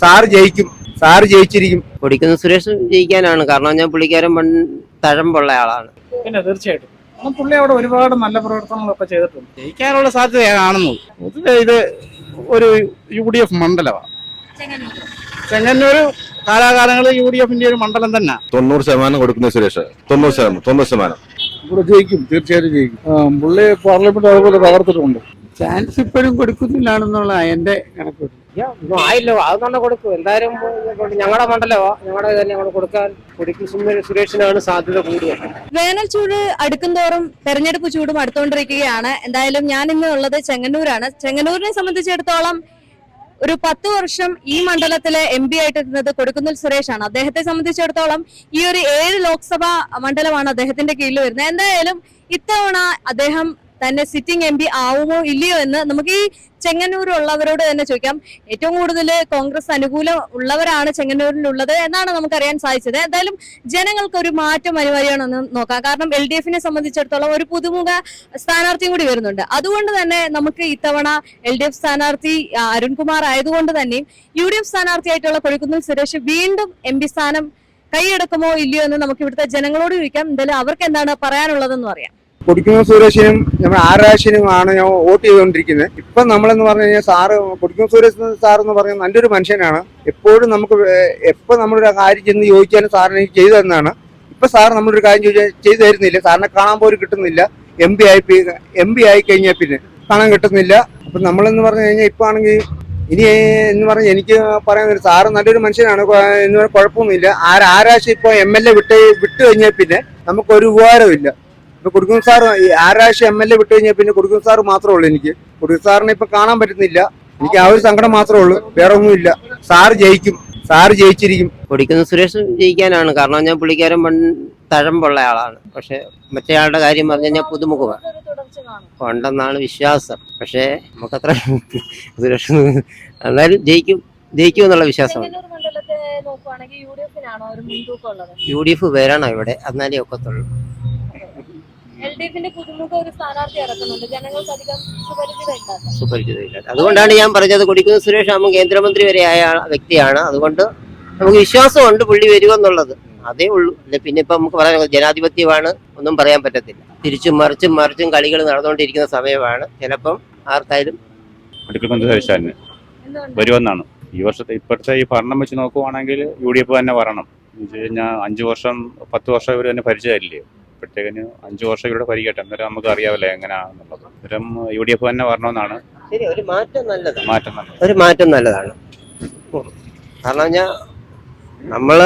Sir ജയിക്കും sir ജയിച്ചിരിക്കും. പൊടിക്കുന്ന Suresh ജയിക്കാനാണ്. കാരണം ഞാൻ പുള്ളിക്കാരൻ പണ്ട് തഴമ്പുള്ള ആളാണ്. പിന്നെ തീർച്ചയായിട്ടും. കാരണം പുള്ളി അവിടെ ഒരുപാട് നല്ല പ്രവർത്തനങ്ങളൊക്കെ ചെയ്തിട്ടുണ്ട്. ജയിക്കാനുള്ള സാധ്യത കാണുന്നത് പൊതുവെ ഇത് ഒരു യു ഡി എഫ് മണ്ഡലമാണ്. ചെങ്ങന്നൂർ കാലാകാലങ്ങളിൽ യു ഡി എഫിന്റെ ഒരു മണ്ഡലം തന്നെ. തൊണ്ണൂറ് ശതമാനം കൊടുക്കുന്ന സുരേഷ്. തൊണ്ണൂറ് ശതമാനം തൊണ്ണൂറ് ശതമാനം. ഇവിടെ ജയിക്കും തീർച്ചയായിട്ടും ജയിക്കും. പുള്ളി പാർലമെന്റ് അതുപോലെ തകർത്തിട്ടുണ്ട്. ചാൻസ് ഇപ്പോഴും കൊടുക്കുന്നില്ലാണെന്നുള്ള എന്റെ കണക്ക് ഒന്നും ആയില്ലോ അത് തന്നെ കൊടുക്കും. എന്തായാലും ഞങ്ങളുടെ മണ്ഡലമോ ഞങ്ങളുടെ തന്നെ ഞങ്ങൾ കൊടുക്കാൻ കൊടിക്കും സുരേഷിനാണ് സാധ്യത കൂടുതൽ. വേനൽ ചൂട് അടുക്കുംതോറും തെരഞ്ഞെടുപ്പ് ചൂടും അടുത്തുകൊണ്ടിരിക്കുകയാണ്. എന്തായാലും ഞാൻ ഇന്ന് ഉള്ളത് ചെങ്ങന്നൂരാണ്. ചെങ്ങന്നൂരിനെ സംബന്ധിച്ചിടത്തോളം ഒരു പത്ത് വർഷം ഈ മണ്ഡലത്തിലെ എം പി ആയിട്ടിരുന്നത് കൊടുക്കുന്നിൽ സുരേഷാണ്. അദ്ദേഹത്തെ സംബന്ധിച്ചിടത്തോളം ഈ ഒരു ഏഴ് ലോക്സഭാ മണ്ഡലമാണ് അദ്ദേഹത്തിന്റെ കീഴിൽ വരുന്നത്. എന്തായാലും ഇത്തവണ അദ്ദേഹം തന്നെ സിറ്റിംഗ് എം പി ആവുമോ ഇല്ലയോ എന്ന് നമുക്ക് ഈ ചെങ്ങന്നൂർ ഉള്ളവരോട് തന്നെ ചോദിക്കാം. ഏറ്റവും കൂടുതൽ കോൺഗ്രസ് അനുകൂലം ഉള്ളവരാണ് ചെങ്ങന്നൂരിലുള്ളത് എന്നാണ് നമുക്കറിയാൻ സാധിച്ചത്. എന്തായാലും ജനങ്ങൾക്ക് ഒരു മാറ്റം അനിവാര്യമാണെന്ന് നോക്കാം. കാരണം എൽ ഡി എഫിനെ സംബന്ധിച്ചിടത്തോളം ഒരു പുതുമുഖ സ്ഥാനാർത്ഥിയും കൂടി വരുന്നുണ്ട്. അതുകൊണ്ട് തന്നെ നമുക്ക് ഇത്തവണ എൽ ഡി എഫ് സ്ഥാനാർത്ഥി അരുൺകുമാർ ആയതുകൊണ്ട് തന്നെയും യു ഡി എഫ് സ്ഥാനാർത്ഥിയായിട്ടുള്ള കൊഴിക്കുന്നിൽ സുരേഷ് വീണ്ടും എം പി സ്ഥാനം കൈയടക്കുമോ ഇല്ലയോ എന്ന് നമുക്ക് ഇവിടുത്തെ ജനങ്ങളോട് ചോദിക്കാം. എന്തായാലും അവർക്ക് എന്താണ് പറയാനുള്ളതെന്ന് അറിയാം. കൊടുക്കുന്ന സുരേഷിനും നമ്മൾ ആരാശിനുമാണ് ഞാൻ വോട്ട് ചെയ്തുകൊണ്ടിരിക്കുന്നത്. ഇപ്പം നമ്മളെന്ന് പറഞ്ഞു കഴിഞ്ഞാൽ സാറ് കൊടുക്കുന്ന സുരേഷ് സാർ എന്ന് പറഞ്ഞാൽ നല്ലൊരു മനുഷ്യനാണ്. എപ്പോഴും നമുക്ക് എപ്പോൾ നമ്മളൊരു കാര്യം ചെന്ന് ചോദിച്ചാലും സാറിന് എനിക്ക് ചെയ്തു തന്നാണ്. ഇപ്പം സാർ നമ്മളൊരു കാര്യം ചോദിച്ചാൽ ചെയ്തു തരുന്നില്ല. സാറിനെ കാണാൻ പോലും കിട്ടുന്നില്ല. എം പി ആയി എം പി ആയി കഴിഞ്ഞാൽ പിന്നെ കാണാൻ കിട്ടുന്നില്ല. അപ്പം നമ്മളെന്ന് പറഞ്ഞു കഴിഞ്ഞാൽ ഇപ്പം ആണെങ്കിൽ ഇനി എന്ന് പറഞ്ഞാൽ എനിക്ക് പറയാൻ സാറ് നല്ലൊരു മനുഷ്യനാണ്. എന്ന് പറഞ്ഞാൽ കുഴപ്പമൊന്നുമില്ല. ആരാശ ഇപ്പോൾ എം എൽ എ വിട്ട് വിട്ടു കഴിഞ്ഞാൽ പിന്നെ നമുക്കൊരു ഉപകാരമില്ല ഇപ്പൊ കുടുക്കും സാർ ആരാഴ്ച എം എൽ എ വിട്ടു കഴിഞ്ഞാൽ പിന്നെ കുടുക്കും സാർ മാത്രമേ ഉള്ളൂ എനിക്ക്. കുടുക്കും സാറിനെ ഇപ്പൊ കാണാൻ പറ്റുന്നില്ല. എനിക്ക് ആ ഒരു സങ്കടം മാത്രമേ ഉള്ളൂ. വേറെ ഒന്നുമില്ല. സാർ ജയിക്കും. സാർ ജയിച്ചിരിക്കും. കുടിക്കുന്ന സുരേഷ് ജയിക്കാനാണ്. കാരണം ഞാൻ പുള്ളിക്കാരൻ തഴമ്പുള്ള ആളാണ്. പക്ഷെ മറ്റേയാളുടെ കാര്യം പറഞ്ഞു കഴിഞ്ഞാൽ പുതുമുഖമാണ്. ഉണ്ടെന്നാണ് വിശ്വാസം. പക്ഷേ നമുക്കത്ര സുരേഷ് എന്നാലും ജയിക്കും. ജയിക്കും എന്നുള്ള വിശ്വാസമാണ് ഡി യു ഡി എഫ് വരാണോ ഇവിടെ? എന്നാലേ ഒക്കത്തുള്ളൂ. എൽ ഡി എഫിന്റെ പുതുമുഖ ഒരു സ്ഥാനാർത്ഥി ഇറക്കുന്നുണ്ട്. ജനങ്ങൾക്ക് അധികം സുപരിചിതമില്ലാത്ത സുപരിചിതമില്ല. അതുകൊണ്ടാണ് ഞാൻ പറഞ്ഞത് കൊടിക്കുന്ന സുരേഷ് ആകുമ്പോൾ കേന്ദ്രമന്ത്രി വരെ ആയ വ്യക്തിയാണ്. അതുകൊണ്ട് നമുക്ക് വിശ്വാസമുണ്ട് പുള്ളി വരുമെന്നുള്ളത് അതേ ഉള്ളൂ. അല്ലെ പിന്നെ ഇപ്പൊ നമുക്ക് പറയാൻ ജനാധിപത്യമാണ് ഒന്നും പറയാൻ പറ്റത്തില്ല. തിരിച്ചും മറിച്ചും മറിച്ചും കളികൾ നടന്നുകൊണ്ടിരിക്കുന്ന സമയമാണ്. ചിലപ്പം ആർക്കായാലും വരുമെന്നാണ്. ഈ വർഷത്തെ ഇപ്പോഴത്തെ ഈ ഭരണം വെച്ച് നോക്കുവാണെങ്കിൽ യു ഡി എഫ് തന്നെ വരണം. എന്ന് വെച്ച് കഴിഞ്ഞാൽ അഞ്ചു വർഷം പത്ത് വർഷം ഇവർ തന്നെ ഭരിച്ചതല്ലേ ഇപ്പോഴത്തേക്കിന് അഞ്ചു വർഷം ഇവരുടെ ഭരിക്കട്ടെ അന്നേരം നമുക്ക് അറിയാവല്ലേ എങ്ങനെയാണെന്നുള്ളത്. അന്നേരം യു ഡി എഫ് തന്നെ വരണമെന്നാണ്. ശരി ഒരു മാറ്റം നല്ലതാണ്. മാറ്റം തന്നെ ഒരു മാറ്റം നല്ലതാണ്. കാരണം ഞാൻ നമ്മൾ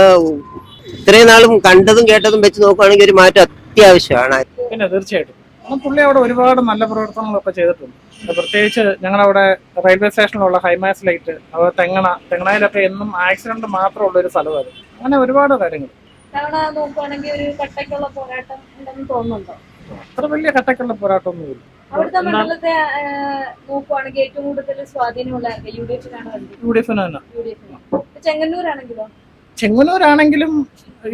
ഇത്രയും നാളും കണ്ടതും കേട്ടതും വെച്ച് നോക്കുകയാണെങ്കിൽ ഒരു മാറ്റം അത്യാവശ്യമാണ്. പിന്നെ തീർച്ചയായിട്ടും. കാരണം പുള്ളി അവിടെ ഒരുപാട് നല്ല പ്രവർത്തനങ്ങളൊക്കെ ചെയ്തിട്ടുണ്ട്. പ്രത്യേകിച്ച് ഞങ്ങളവിടെ റെയിൽവേ സ്റ്റേഷനിലുള്ള ഹൈമാസ് ലൈറ്റ് അതുപോലെ തെങ്ങണ തെങ്ങണയിലൊക്കെ എന്നും ആക്സിഡന്റ് മാത്രമുള്ള ഒരു സ്ഥലമായിരുന്നു. അങ്ങനെ ഒരുപാട് കാര്യങ്ങൾ. തവണ നോക്കുവാണെങ്കിൽ ഒരു കട്ടയ്ക്കുള്ള പോരാട്ടം ഉണ്ടെന്ന് തോന്നുന്നുണ്ടോ? അത്ര വലിയ കട്ടക്കുള്ള പോരാട്ടമൊന്നുമില്ല. അവിടുത്തെ മണ്ഡലത്തെ നോക്കുവാണെങ്കിൽ ഏറ്റവും കൂടുതൽ സ്വാധീനമുള്ള യു ഡി എഫിനാണ് യു ഡി എഫിന് തന്നെ യു ഡി എഫിന് ചെങ്ങന്നൂരാണെങ്കിലോ? ചെങ്ങന്നൂരാണെങ്കിലും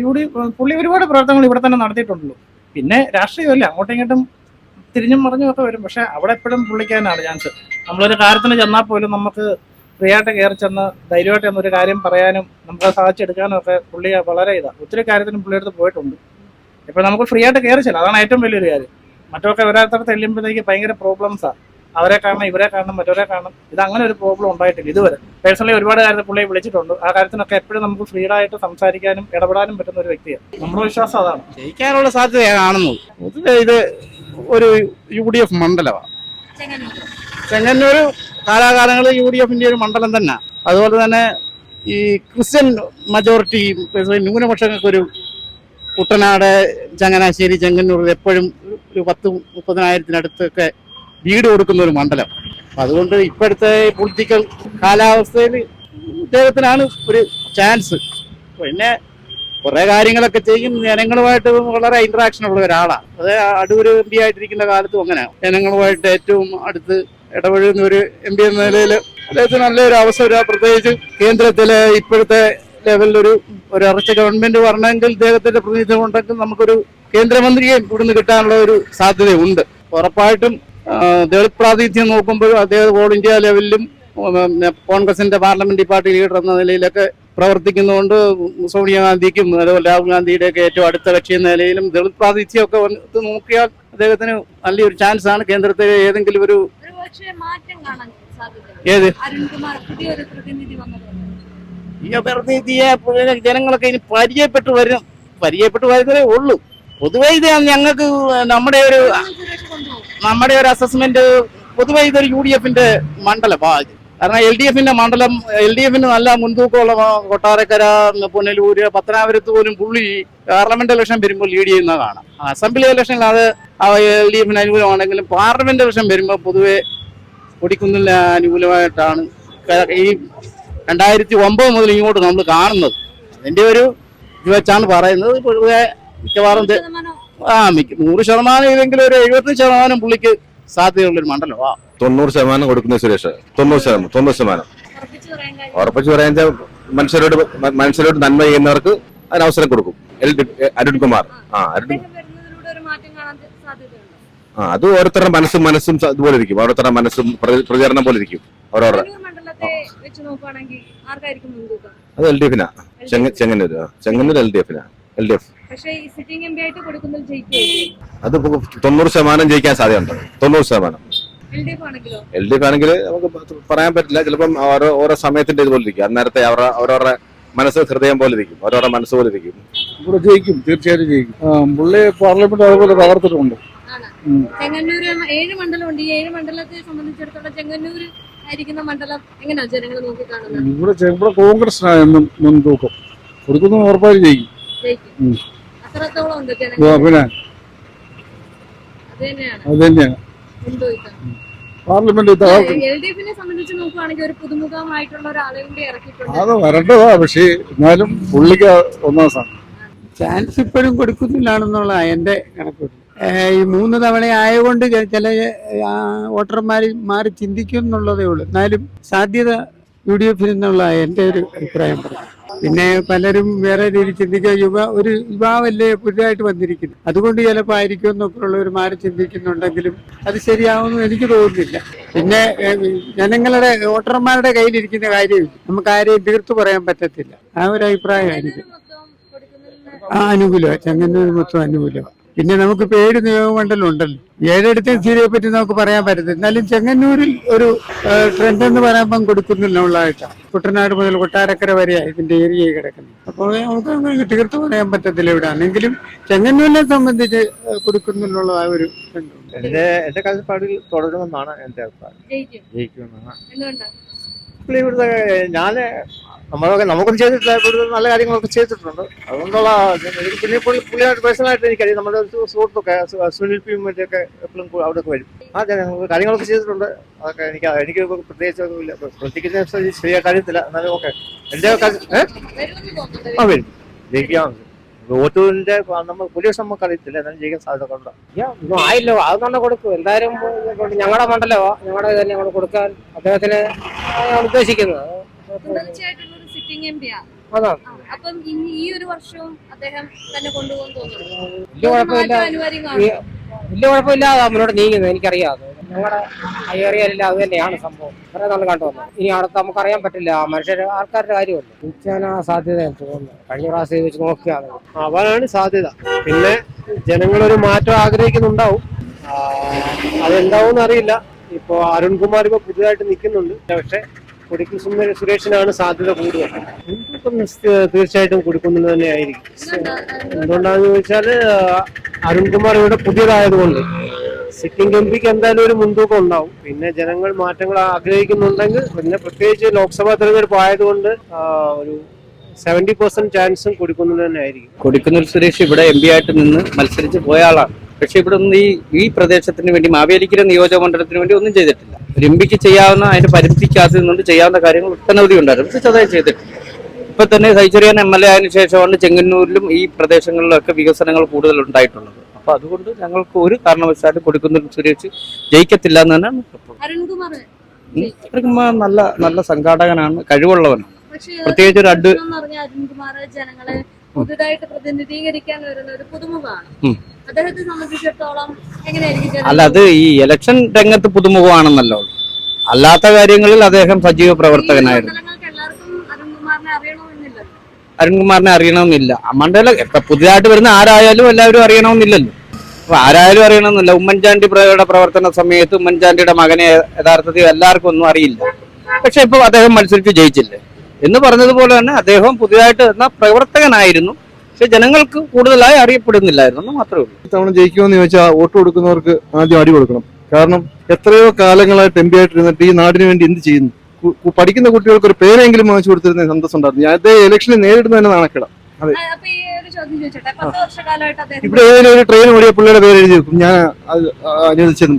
യു ഡി പുള്ളി ഒരുപാട് പ്രവർത്തനങ്ങൾ ഇവിടെ തന്നെ നടത്തിയിട്ടുണ്ടല്ലോ പിന്നെ രാഷ്ട്രീയമല്ല അങ്ങോട്ടും ഇങ്ങോട്ടും തിരിഞ്ഞും മറിഞ്ഞും ഒക്കെ വരും. പക്ഷെ അവിടെ എപ്പോഴും പുള്ളിക്കാനാണ് ചാൻസ് നമ്മളൊരു കാര്യത്തിന് ചെന്നാൽ പോലും നമുക്ക് ഫ്രീ ആയിട്ട് കയറി ചെന്ന് ധൈര്യമായിട്ട് എന്നൊരു കാര്യം പറയാനും നമ്മളെ സാധിച്ചെടുക്കാനും ഒക്കെ പുള്ളി വളരെ ഇതാ. ഒത്തിരി കാര്യത്തിനും പുള്ളിയെടുത്ത് പോയിട്ടുണ്ട്. ഇപ്പം നമുക്ക് ഫ്രീ ആയിട്ട് കയറി ചെല്ലാം. അതാണ് ഏറ്റവും വലിയൊരു കാര്യം. മറ്റൊക്കെ ഒരാത്തടത്ത് തെല്ലുമ്പോഴത്തേക്ക് ഭയങ്കര പ്രോബ്ലംസാണ് അവരെ കാണണം ഇവരെ കാണണം മറ്റവരെ കാണണം. ഇത് അങ്ങനെ ഒരു പ്രോബ്ലം ഉണ്ടായിട്ടില്ല ഇതുവരെ. പേഴ്സണലി ഒരുപാട് കാര്യത്തിൽ പുള്ളിയെ വിളിച്ചിട്ടുണ്ട്. ആ കാര്യത്തിനൊക്കെ എപ്പോഴും നമുക്ക് ഫ്രീ ആയിട്ട് സംസാരിക്കാനും ഇടപെടാനും പറ്റുന്ന ഒരു വ്യക്തിയാണ്. നമ്മുടെ വിശ്വാസം അതാണ്. ജയിക്കാനുള്ള സാധ്യത കാണുന്നത് പൊതുവെ ഇത് ഒരു യു ഡി എഫ് മണ്ഡലമാണ്. ചെങ്ങന്നൂർ. കാലാകാലങ്ങളിൽ യു ഡി എഫിന്റെ ഒരു മണ്ഡലം തന്നെ. അതുപോലെ തന്നെ ഈ ക്രിസ്ത്യൻ മജോറിറ്റി ന്യൂനപക്ഷങ്ങൾക്കൊരു കുട്ടനാട് ചങ്ങനാശ്ശേരി ചെങ്ങന്നൂർ എപ്പോഴും ഒരു പത്ത് മുപ്പതിനായിരത്തിനടുത്തൊക്കെ വീട് കൊടുക്കുന്ന ഒരു മണ്ഡലം. അതുകൊണ്ട് ഇപ്പോഴത്തെ പൊളിറ്റിക്കൽ കാലാവസ്ഥയിൽ ഇദ്ദേഹത്തിനാണ് ഒരു ചാൻസ് പിന്നെ കുറേ കാര്യങ്ങളൊക്കെ ചെയ്യും. ജനങ്ങളുമായിട്ട് വളരെ ഇന്ററാക്ഷൻ ഉള്ള ഒരാളാണ് അത് അടൂര് എം പി ആയിട്ടിരിക്കുന്ന കാലത്തും അങ്ങനെയാണ് ജനങ്ങളുമായിട്ട് ഏറ്റവും അടുത്ത് ഇടപഴകുന്ന ഒരു എം പി എന്ന നിലയിൽ അദ്ദേഹത്തിന് നല്ലൊരു അവസരം പ്രത്യേകിച്ച് കേന്ദ്രത്തിലെ ഇപ്പോഴത്തെ ലെവലിലൊരു ഒരു അറച്ച ഗവൺമെന്റ് വരണമെങ്കിൽ ഇദ്ദേഹത്തിന്റെ പ്രതിനിധിത്വം ഉണ്ടെങ്കിൽ നമുക്കൊരു കേന്ദ്രമന്ത്രിയെ ഇവിടുന്ന് കിട്ടാനുള്ള ഒരു സാധ്യതയുണ്ട്. ഉറപ്പായിട്ടും ദളിത് പ്രാതിനിധ്യം നോക്കുമ്പോഴും അദ്ദേഹം ഓൾ ഇന്ത്യ ലെവലിലും കോൺഗ്രസിന്റെ പാർലമെന്ററി പാർട്ടി ലീഡർ എന്ന നിലയിലൊക്കെ പ്രവർത്തിക്കുന്നതുകൊണ്ട് സോണിയാഗാന്ധിക്കും അതുപോലെ രാഹുൽ ഗാന്ധിയുടെയൊക്കെ ഏറ്റവും അടുത്ത കക്ഷി എന്ന നിലയിലും ദളിത് പ്രാതിനിധ്യമൊക്കെ നോക്കിയാൽ അദ്ദേഹത്തിന് നല്ലൊരു ചാൻസ് ആണ്. കേന്ദ്രത്തിലെ ഏതെങ്കിലും ഒരു ഏത്? ഈ പ്രതിനിധിയെ ജനങ്ങളൊക്കെ ഇനി പരിചയപ്പെട്ട് വരും. പരിചയപ്പെട്ട് വരുന്നതേ ഉള്ളൂ. പൊതുവെ ഇത് ഞങ്ങൾക്ക് നമ്മുടെ ഒരു നമ്മുടെ ഒരു അസസ്മെന്റ് പൊതുവെ ഇതൊരു യു ഡി എഫിന്റെ മണ്ഡലമാ ഇത്. കാരണം എൽ ഡി എഫിന്റെ മണ്ഡലം എൽ ഡി എഫിന് നല്ല മുൻതൂക്കമുള്ള കൊട്ടാരക്കര പുനലൂര് പത്തനാപുരത്ത് പോലും പുള്ളി പാർലമെന്റ് ഇലക്ഷൻ വരുമ്പോൾ ലീഡ് ചെയ്യുന്നതാണ്. അസംബ്ലി ഇലക്ഷനിൽ അത് എൽ ഡി എഫിന് അനുകൂലമാണെങ്കിലും പാർലമെന്റ് ഇലക്ഷൻ വരുമ്പോൾ പൊതുവെ കൊടിക്കുന്നിൽ അനുകൂലമായിട്ടാണ് ഈ രണ്ടായിരത്തി ഒമ്പത് മുതൽ ഇങ്ങോട്ട് നമ്മൾ കാണുന്നത്. അതിന്റെ ഒരു ഇത് വെച്ചാണ് പറയുന്നത്. പൊതുവെ മിക്കവാറും ആ മിക്ക നൂറ് ശതമാനം ഇല്ലെങ്കിലും ഒരു എഴുപത്തി ശതമാനം പുള്ളിക്ക് സാധ്യതയുള്ളൊരു മണ്ഡലമാണ് മണ്ഡലമാ. തൊണ്ണൂറ് ശതമാനം കൊടുക്കുന്ന സുരേഷ്. തൊണ്ണൂറ് ശതമാനം തൊണ്ണൂറ് ശതമാനം. ഉറപ്പിച്ചു പറയാൻ മനുഷ്യരോട് മനുഷ്യരോട് നന്മ ചെയ്യുന്നവർക്ക് അതിന് അവസരം കൊടുക്കും. എൽ കുമാർ. അരുൺകുമാർ ആ അരുൺ ആ അത് ഓരോരുത്തരുടെ മനസ്സും മനസ്സും ഇതുപോലെ ഇരിക്കും. ഓരോരുത്തരുടെ മനസ്സും പ്ര- പ്രചരണം പോലെ ഇരിക്കും. ഓരോരുടെ അത് എൽ ഡി എഫിനാ. Chengannur Chengannur. Chengannur L D എഫിനാ. L D F. അത് തൊണ്ണൂറ് ശതമാനം ജയിക്കാൻ സാധ്യതയുണ്ട്. തൊണ്ണൂറ് ശതമാനം. എൽ ഡി എഫ് ആണെങ്കിൽ നമുക്ക് പറയാൻ പറ്റില്ല. ചിലപ്പം ഓരോ ഓരോ സമയത്തിന്റെ ഇതുപോലെ ഇരിക്കും. അന്നേരത്തെ അവരുടെ അവരവരുടെ മനസ്സ് ഹൃദയം പോലെ ഇരിക്കും. അവരവരുടെ മനസ്സ് പോലെ ഇരിക്കും. ഇവിടെ ജയിക്കും തീർച്ചയായിട്ടും ജയിക്കും. പുള്ളി പാർലമെന്റ് അതുപോലെ തകർത്തിട്ടുണ്ട്. ചെങ്ങന്നൂര് ഏഴ് മണ്ഡലമുണ്ട്. ഈ ഏഴ് മണ്ഡലത്തെ സംബന്ധിച്ചിടത്തോളം ചെങ്ങന്നൂർ ആയിരിക്കുന്ന മണ്ഡലം എങ്ങനെയാ ജനങ്ങൾ നോക്കി കാണുന്നത്? ഇവിടെ ഇവിടെ കോൺഗ്രസിനാണ് എന്നും മുൻതൂക്കം. കൊടുക്കുന്ന ഉറപ്പായി ജയിക്കും. പിന്നെ അത് തന്നെയാണ്. പാർലമെന്റ് അത് വരേണ്ടതാ പക്ഷേ എന്നാലും പുള്ളിക്ക് ഒന്നാം സ്ഥാനം. ചാൻസ് ഇപ്പോഴും കൊടുക്കുന്നില്ലാണെന്നുള്ള എന്റെ കണക്ക്. ഈ മൂന്ന് തവണ ആയതുകൊണ്ട് ചില വോട്ടർമാർ മാറി ചിന്തിക്കും എന്നുള്ളതേ ഉള്ളൂ. എന്നാലും സാധ്യത യു ഡി എഫിൽ എന്നുള്ള എന്റെ ഒരു അഭിപ്രായം പിന്നെ പലരും വേറെ രീതിയിൽ ചിന്തിക്കുക യുവ ഒരു യുവാവല്ലേ പുതിയതായിട്ട് വന്നിരിക്കുന്നു അതുകൊണ്ട് ചിലപ്പോൾ ആയിരിക്കും എന്നൊക്കെ ഉള്ളവർ മാറി ചിന്തിക്കുന്നുണ്ടെങ്കിലും അത് ശരിയാവുമെന്ന് എനിക്ക് തോന്നുന്നില്ല. പിന്നെ ജനങ്ങളുടെ വോട്ടർമാരുടെ കയ്യിലിരിക്കുന്ന കാര്യമില്ല നമുക്ക് ആരെയും തീർത്തു പറയാൻ പറ്റത്തില്ല. ആ ഒരു അഭിപ്രായമായിരിക്കും. ആ അനുകൂലമാണ് ചെങ്ങന്നൂർ മൊത്തം അനുകൂലമാണ് പിന്നെ നമുക്ക് പേര് നിയമമണ്ഡലം ഉണ്ടല്ലോ ഏഴെടുത്തും സീരിയെ പറ്റി നമുക്ക് പറയാൻ പറ്റത്തില്ല. എന്നാലും ചെങ്ങന്നൂരിൽ ഒരു ട്രെൻഡ് എന്ന് പറയുമ്പം കൊടുക്കുന്നുള്ളതായിട്ടാണ് കുട്ടനാട് മുതൽ കൊട്ടാരക്കര വരെയാണ് ഇതിന്റെ ഏരിയ കിടക്കുന്നത്. അപ്പോൾ നമുക്ക് തീർത്ത് പറയാൻ പറ്റത്തില്ല ഇവിടെ. ആണെങ്കിലും ചെങ്ങന്നൂരിനെ സംബന്ധിച്ച് കൊടുക്കുന്നുള്ള ആ ഒരു trend എന്റെ എന്റെ കാഴ്ചപ്പാടിൽ തുടരുമെന്നാണ് എന്റെ അഭിപ്രായം. ജയിക്കും. ജയിക്കുമെന്നാണ്. ഇവിടുത്തെ ഞാൻ നമ്മളൊക്കെ നമുക്കും ചെയ്തിട്ടില്ല നല്ല കാര്യങ്ങളൊക്കെ ചെയ്തിട്ടുണ്ട്. അതുകൊണ്ടുള്ള എനിക്ക് പിന്നെ പുള്ളി പുള്ളിയായിട്ട് പേഴ്സണലായിട്ട് എനിക്കറിയാം. നമ്മുടെ ഒരു സുഹൃത്തൊക്കെ സുനിൽ പി മറ്റൊക്കെ എപ്പോഴും അവിടെയൊക്കെ വരും. ആ കാര്യങ്ങളൊക്കെ ചെയ്തിട്ടുണ്ട്. അതൊക്കെ എനിക്ക് എനിക്ക് പ്രത്യേകിച്ച് ഒന്നുമില്ല. പ്രത്യേകിച്ച് ശരിയായിട്ട് അറിയത്തില്ല. എന്നാലും ഓക്കെ. തോന്നുന്നുണ്ട് ആ വരും. ജയിക്കാം. വോട്ടിന്റെ നമ്മൾ പോലീസ് നമുക്ക് അറിയത്തില്ല. എന്നാലും ജയിക്കാൻ സാധ്യത കൊണ്ട് ഒന്നും ആയില്ലോ. അത് തന്നെ കൊടുക്കും. എന്തായാലും ഞങ്ങളുടെ മണ്ഡലമോ ഞങ്ങളുടെ തന്നെ ഞങ്ങൾ കൊടുക്കാൻ അദ്ദേഹത്തിന് ഉദ്ദേശിക്കുന്നത്. സിറ്റിംഗ് എം പി ആണ് അപ്പം ഇനി ഈ ഒരു വർഷവും അദ്ദേഹം തന്നെ കൊണ്ടുപോകും തോന്നുന്നു. വലിയ കുഴപ്പമില്ലാതെ മുന്നോട്ട് നീങ്ങുന്നത് എനിക്കറിയാം. ഞങ്ങളുടെ ഏറിയയിലെല്ലാം അത് തന്നെയാണ് സംഭവം. കുറെ നാൾ കണ്ടു വന്നത്. ഇനി അടുത്ത് നമുക്കറിയാൻ പറ്റില്ല. മനുഷ്യർ ആൾക്കാരുടെ കാര്യമല്ല? ആ സാധ്യത എനിക്ക് തോന്നുന്നു. കഴിഞ്ഞ പ്രാവശ്യം വെച്ച് നോക്കുകയാണ് അവനാണ് സാധ്യത. പിന്നെ ജനങ്ങളൊരു മാറ്റം ആഗ്രഹിക്കുന്നുണ്ടാവും. അതെന്താവും അറിയില്ല. ഇപ്പോ അരുൺകുമാർ ഇപ്പൊ പുതിയതായിട്ട് നിൽക്കുന്നുണ്ട്. പക്ഷെ കൊടിക്കൽ സുന്ദര സുരേഷിനാണ് സാധ്യത കൂടുതൽ. ഹിന്ദുത്വം തീർച്ചയായിട്ടും കൊടുക്കുന്നത് തന്നെയായിരിക്കും. എന്തുകൊണ്ടാണെന്ന് എന്തുകൊണ്ടാന്ന് ചോദിച്ചാൽ അരുൺകുമാർ ഇവിടെ പുതിയതായതുകൊണ്ട് സിറ്റിംഗ് എം പിക്ക് എന്തായാലും ഒരു മുൻതൂക്കം ഉണ്ടാവും. പിന്നെ ജനങ്ങൾ മാറ്റങ്ങൾ ആഗ്രഹിക്കുന്നുണ്ടെങ്കിൽ പിന്നെ പ്രത്യേകിച്ച് ലോക്സഭാ തെരഞ്ഞെടുപ്പ് ആയതുകൊണ്ട് ഒരു സെവന്റി പെർസെന്റ് ചാൻസും കൊടുക്കുന്നത് തന്നെയായിരിക്കും. കൊടുക്കുന്നൂർ കൊടിക്കുന്നിൽ സുരേഷ് ഇവിടെ എം പി ആയിട്ട് നിന്ന് മത്സരിച്ച് പോയ ആളാണ്. പക്ഷെ ഇവിടെ ഒന്നും ഈ ഈ പ്രദേശത്തിന് വേണ്ടി മാവേലിക്കര നിയോജക മണ്ഡലത്തിന് വേണ്ടി ഒന്നും ചെയ്തിട്ടില്ല. ഒരു ചെയ്യാവുന്ന അതിന്റെ പരിധിക്കകത്ത് നിന്നുകൊണ്ട് ചെയ്യാവുന്ന കാര്യങ്ങൾ ഒട്ടനവധി ഉണ്ടായിരുന്നു പക്ഷെ അതായത് ചെയ്തിട്ടില്ല ഇപ്പൊ തന്നെ സൈചുറിയൻ എം എൽ എ ആയതിനു ശേഷമാണ് ചെങ്ങന്നൂരിലും ഈ പ്രദേശങ്ങളിലൊക്കെ വികസനങ്ങൾ കൂടുതൽ ഉണ്ടായിട്ടുള്ളത്. അപ്പൊ അതുകൊണ്ട് ഞങ്ങൾക്ക് ഒരു കാരണവശാലും കൊടുക്കുന്ന സുരേഷ് ജയിക്കത്തില്ല എന്ന് തന്നെയാണ്. അരുൺകുമാർ നല്ല നല്ല സംഘാടകനാണ് കഴിവുള്ളവനാണ്. പ്രത്യേകിച്ച് ഒരു അഡ് ജനങ്ങളെ പുതുതായിട്ട് പ്രതിനിധീകരിക്കാൻ വരുന്ന ഒരു പുതുമുഖമാണ്. അദ്ദേഹത്തെ സംബന്ധിച്ചിടത്തോളം എങ്ങനെയായിരിക്കും അല്ല അത് ഈ ഇലക്ഷൻ രംഗത്ത് പുതുമുഖമാണെന്നല്ലോ അല്ലാത്ത കാര്യങ്ങളിൽ അദ്ദേഹം സജീവ പ്രവർത്തകനായിരുന്നു. അരുൺകുമാറിനെ അറിയണമെന്നില്ല. മണ്ഡല പുതിയതായിട്ട് വരുന്ന ആരായാലും എല്ലാവരും അറിയണമെന്നില്ലല്ലോ. അപ്പൊ ആരായാലും അറിയണമെന്നില്ല. ഉമ്മൻചാണ്ടി പ്രയുടെ പ്രവർത്തന സമയത്ത് ഉമ്മൻചാണ്ടിയുടെ മകനെ യഥാർത്ഥത്തിൽ എല്ലാവർക്കും ഒന്നും അറിയില്ല. പക്ഷെ ഇപ്പൊ അദ്ദേഹം മത്സരിച്ച് ജയിച്ചില്ലേ? എന്ന് പറഞ്ഞതുപോലെ തന്നെ അദ്ദേഹം പുതിയതായിട്ട് എന്ന പ്രവർത്തകനായിരുന്നു. പക്ഷെ ജനങ്ങൾക്ക് കൂടുതലായി അറിയപ്പെടുന്നില്ലായിരുന്നു. എന്ന് മാത്രമേ ഉള്ളൂ. ഇത്തവണ ജയിക്കുമെന്ന് ചോദിച്ചാൽ വോട്ട് കൊടുക്കുന്നവർക്ക് ആദ്യം അടി കൊടുക്കണം. കാരണം എത്രയോ കാലങ്ങളായിട്ട് എം പി ആയിട്ടിരുന്നിട്ട് ഈ നാടിന് വേണ്ടി എന്ത് ചെയ്യുന്നു? പഠിക്കുന്ന കുട്ടികൾക്ക് ഒരു പേരെങ്കിലും വാങ്ങിച്ചു കൊടുത്തിരുന്ന സന്തോഷം ഉണ്ടായിരുന്നു. ഞാൻ അതേ ഇലക്ഷനിൽ നേരിടുന്ന തന്നെ അപ്പൊ ഈ ഒരു ചോദ്യം ചോദിച്ചോട്ടെ? പത്ത് വർഷക്കാലമായിട്ട് അദ്ദേഹം ഇവിടെ ഏതെങ്കിലും ഒരു ട്രെയിൻ ഓടിയ പുള്ളിയുടെ പേര് എഴുതി വെക്കും. ഞാൻ അത്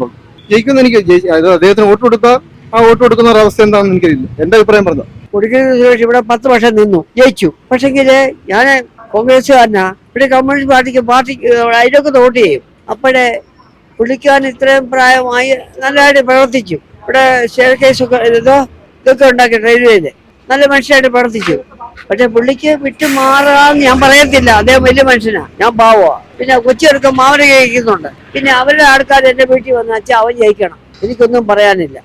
പറഞ്ഞു. ജയിക്കുന്ന എനിക്ക് അദ്ദേഹത്തിന് വോട്ട് കൊടുത്താൽ ആ വോട്ട് കൊടുക്കുന്ന ഒരു അവസ്ഥ എന്താണെന്ന് എനിക്കറിയില്ല. എന്റെ അഭിപ്രായം പറഞ്ഞ കൊടുക്കുന്ന സുരേഷ് ഇവിടെ പത്ത് വർഷം നിന്നു. ജയിച്ചു. പക്ഷെങ്കിൽ ഞാൻ കോൺഗ്രസ്സുകാരനാ. ഇവിടെ കമ്മ്യൂണിസ്റ്റ് പാർട്ടിക്ക് പാർട്ടി അതിലൊക്കെ വോട്ട് ചെയ്യും. അപ്പോഴേ പുള്ളിക്കാൻ ഇത്രയും പ്രായമായി നല്ലതായിട്ട് പ്രവർത്തിച്ചു. ഇവിടെ ഷെയർ കേസൊക്കെ ഇതോ ഇതൊക്കെ ഉണ്ടാക്കി റെയിൽവേയിൽ. നല്ല മനുഷ്യനായിട്ട് പ്രവർത്തിച്ചു. പക്ഷെ പുള്ളിക്ക് വിട്ടുമാറാന്ന് ഞാൻ പറയത്തില്ല. അദ്ദേഹം വലിയ മനുഷ്യനാ. ഞാൻ പാവുക പിന്നെ കൊച്ചിയെടുക്കം മാവന കഴിക്കുന്നുണ്ട് പിന്നെ അവരുടെ ആൾക്കാർ എന്റെ വീട്ടിൽ വന്ന് അച്ഛൻ അവൻ ജയിക്കണം. എനിക്കൊന്നും പറയാനില്ല.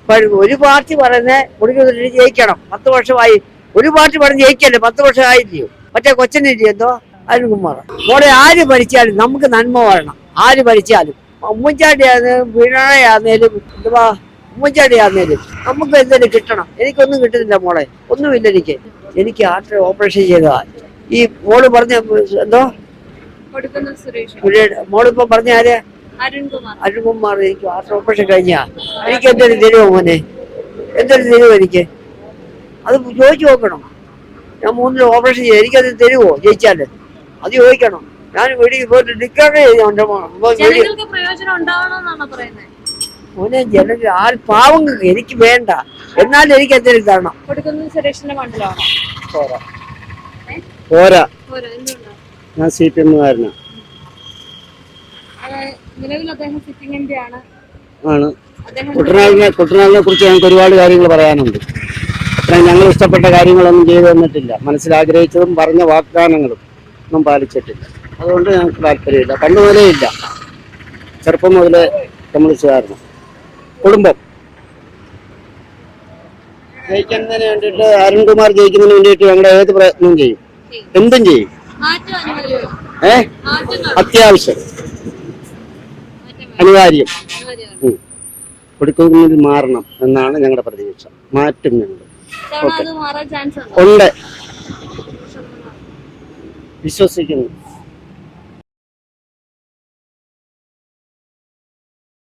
ഒരു പാർട്ടി പറയുന്നേ പുള്ളിക്ക് ജയിക്കണം. പത്ത് വർഷമായി. ഒരു പാർട്ടി പറഞ്ഞ് ജയിക്കല്ലേ? പത്ത് വർഷമായില്ലയോ? മറ്റേ കൊച്ചനില്ലേ എന്തോ? അരുൺകുമാർ മോളെ ആര് ഭരിച്ചാലും നമുക്ക് നന്മ വരണം. ആര് ഭരിച്ചാലും. ഉമ്മൻചാണ്ടി ആണെങ്കിലും പിണറായി ആന്നേലും എന്തുവാ? ഉമ്മൻചാണ്ടി ആന്നേലും നമുക്ക് എന്തെങ്കിലും കിട്ടണം. എനിക്കൊന്നും കിട്ടുന്നില്ല മോളെ. ഒന്നുമില്ല എനിക്ക്. എനിക്ക് ഹാർട്ട് ഓപ്പറേഷൻ ചെയ്തതാ. ഈ മോൾ പറഞ്ഞ എന്തോ? മോളിപ്പോ പറഞ്ഞ ആര്? അരുൺകുമാർ. എനിക്ക് ഹാർട്ട് ഓപ്പറേഷൻ കഴിഞ്ഞാ? എനിക്ക് എന്തൊരു തരുമോ മോനെ? എന്തൊരു തരുമോ എനിക്ക്? അത് ചോദിച്ചു നോക്കണം. ഞാൻ മൂന്നിൽ ഓപ്പറേഷൻ ചെയ്തു എനിക്കത് തെരുവോ? ജയിച്ചാൽ അത് ചോദിക്കണം. ഞാൻ വീട്ടിൽ പോയിട്ട് പറയുന്നത് മോനെ ജനങ്ങൾ ആ പാവങ്ങൾക്ക് എനിക്ക് വേണ്ട. എന്നാലും എനിക്ക് എന്തെങ്കിലും തരണം. കൊടുക്കുന്ന സുരേഷിന്റെ മണ്ഡലമാണോ പോരാ. ഞാൻ സി പി എമ്മുകാരനാണ് നിലവിൽ അദ്ദേഹം സിറ്റിംഗ് എം പി ആണ്. ആണ് കുട്ടനാടിനെ കുട്ടനാടിനെ കുറിച്ച് ഞങ്ങൾക്ക് ഒരുപാട് കാര്യങ്ങൾ പറയാനുണ്ട്. ഞങ്ങൾ ഇഷ്ടപ്പെട്ട കാര്യങ്ങളൊന്നും ചെയ്തു തന്നിട്ടില്ല. മനസ്സിലാഗ്രഹിച്ചതും പറഞ്ഞ വാഗ്ദാനങ്ങളും ഒന്നും പാലിച്ചിട്ടില്ല. അതുകൊണ്ട് ഞങ്ങൾക്ക് താല്പര്യമില്ല. പണ്ട് മുതലേ ഇല്ല. ചെറുപ്പം മുതലേ കമ്മ്യൂണിസ്റ്റുകാരണം കുടുംബം. ജയിക്കുന്നതിന് വേണ്ടിയിട്ട് അരുൺകുമാർ ജയിക്കുന്നതിന് വേണ്ടിയിട്ട് ഞങ്ങളുടെ ഏത് പ്രയത്നവും ചെയ്യും. എന്തും ചെയ്യും. ഏ? അത്യാവശ്യം. അനിവാര്യം. കൊടുക്കുന്നതിൽ മാറണം എന്നാണ് ഞങ്ങളുടെ പ്രതീക്ഷ. മാറ്റും ഞങ്ങൾ. ഉണ്ട്? വിശ്വസിക്കുന്നു.